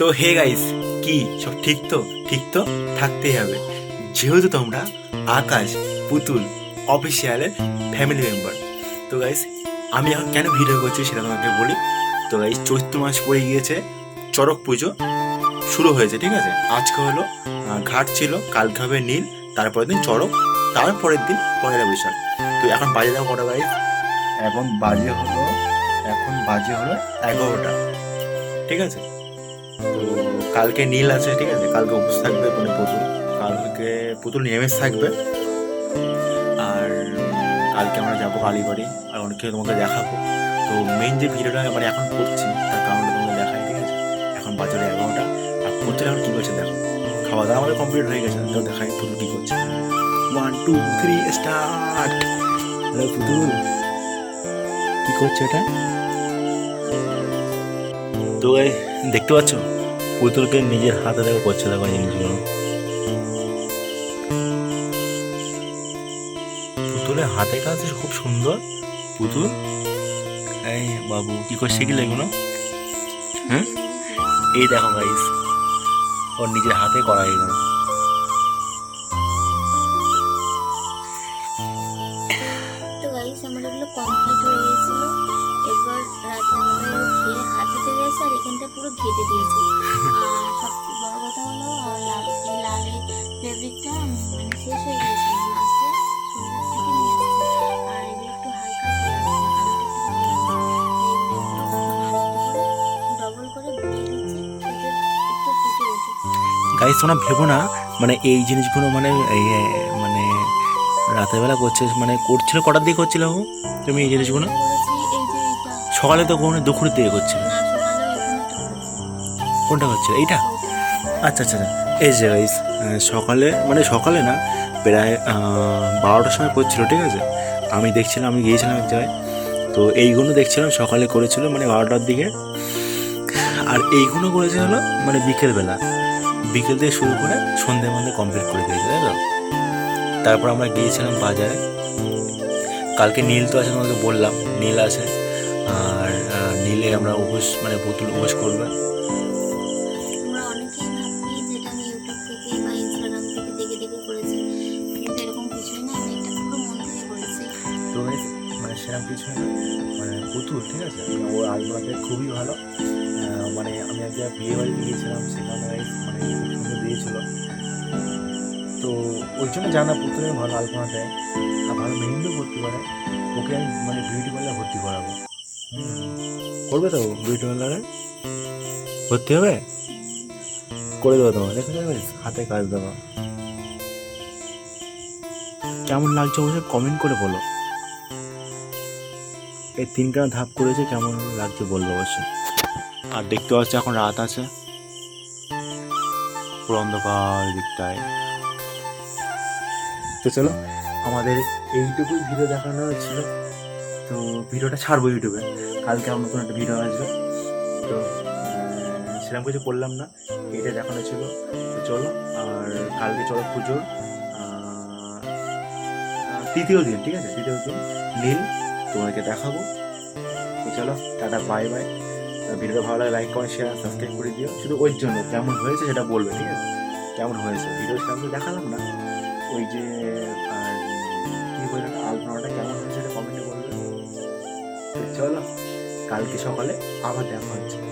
তো hey guys কি? সব ঠিক তো? ঠিক তো? থাকতেই হবে। যেহেতু তোমরা আকাশ, পুতুল অফিসিয়ালের ফ্যামিলি মেম্বার তো গাইস আমি এখন কেন ভিডিও করছি সেটা তোমাকে বলি। তো গাইস চৈত্র মাস পড়ে গিয়েছে, চড়ক পুজো শুরু হয়েছে, ঠিক আছে? আজকে হলো ঘাট ছিল কালকে হবে নীল, তারপরের দিন চড়ক, তারপরের দিন পয়লা বৈশাখ। তো এখন বাজে দাও কটা গাইস এখন বাজে হলো, এখন বাজে হলো এগারোটা, ঠিক আছে? কালকে নীল আছে, ঠিক আছে? কালকে উপোস থাকবে মানে পুতুল। কালকে পুতুল নিরামিষ থাকবে। আর কালকে আমরা যাব কালীবাড়ি, আর অনেকে তোমাকে দেখাবো। তো মেন যে ভিডিওটা মানে এখন করছি, তার কারণটা তোমাকে দেখাই, ঠিক আছে? এখন বাজারে এগারোটা। আর পুতুল এখন কী করছে দেখো? খাওয়া দাওয়া আমাদের কমপ্লিট হয়ে গেছে তো দেখাই পুতুল কী করছে। One two three start hello Putul. কী করছে এটা? তো দেখতে পাচ্ছ? পুতুলকে নিজের হাতে দেখো করছে দেখো জিনিসগুলো। পুতুলের হাতে কাজ খুব সুন্দর। পুতুল? এই বাবু, কি করে শিখলে এগুলো? হ্যাঁ এই দেখো গাইস ওর নিজের হাতে করা এগুলো। আমার এগুলো কমপ্লিট হয়ে গেছিল। হাত দিতে গেছে আর এখানটা পুরো ঘেটে দিয়েছে। আর সবচেয়ে বড় কথা হলো লাল এই লালের ফেব্রিকটা মানে শেষ হয়ে গেছিল লাস্টে সন্ধ্যার থেকে নিয়ে এসেছে আর এগুলো একটু হালকা ডবল করে বুঝিয়ে দিচ্ছি একটু ফুটে ওঠে গাইস তোমরা ভেবো না মানে এই জিনিসগুলো মানে মানে রাতের বেলা করছে মানে করছিল কটার দিকে করছিল বাবু? তুমি এই জিনিসগুলো? সকালে তো কোনো দুপুরের দিকে করছিল কোনটা করছিল এইটা? আচ্ছা আচ্ছা আচ্ছা। এই যে গাইস সকালে মানে সকালে না, প্রায় বারোটার সময় করছিল, ঠিক আছে? আমি দেখছিলাম, আমি গিয়েছিলাম এক জায়গায়। তো এইগুলো দেখছিলাম, সকালে করেছিল মানে বারোটার দিকে। আর এইগুলো করেছে হলো মানে বিকেলবেলা। বিকেল থেকে শুরু করে সন্ধ্যে মধ্যে কমপ্লিট করে দিয়েছে, তাই তো? তারপর আমরা গিয়েছিলাম বাজারে। কালকে নীল তো আছে তোমাকে বললাম, নীল আছে। আর নীলে আমরা উপোস মানে পুতুল উপোস করবে। মন মানে সেরকম কিছু না। মানে পুতুল ঠিক আছে? মানে ওর আলপনাতে খুবই ভালো। মানে আমি এক জায়গায় বিয়ে বাড়িতে গিয়েছিলাম সেখানে মানে সুন্দর দিয়েছিল। তো ওই জন্য জানা পুতুলের ভালো আলপনা দেয়। আর ভালো মেহেন্দিও করতে পারে। ওকে আমি মানে বিউটি পার্লার ভর্তি করাবো। করবে তো বিউটি পার্লারে ভর্তি হবে? করে দেবো তোমার দেখে যাবে হাতে কাজ দেবো। কেমন লাগছে অবশ্যই কমেন্ট করে বলো। এই তিনটা ধাপ করেছে কেমন লাগছে বলব অবশ্যই। আর দেখতে পাচ্ছি এখন রাত আছে। পুরো অন্ধকার দিকটায়। তো চলো আমাদের এইটুকুই ভিডিও দেখানো ছিল। তো ভিডিওটা ছাড়বো ইউটিউবে। কালকে আমার নতুন একটা ভিডিও আসবে। তো সেরকম কিছু করলাম না। এটা দেখানো ছিল। তো চলো, আর কালকে চলো পুজোর তৃতীয় দিন, ঠিক আছে? তৃতীয় দিন, নীল তোমাকে দেখাবো। তো চলো, টাটা বাই বাই ভিডিওটা ভালো লাগে লাইক কমেন্ট শেয়ার সাবস্ক্রাইব করে দিও। শুধু ওই জন্য কেমন হয়েছে সেটা বলবে, ঠিক আছে? কেমন হয়েছে। ভিডিও সেরকম দেখালাম না। ওই যে চলো কালকে সকালে আবার দেখা হচ্ছে।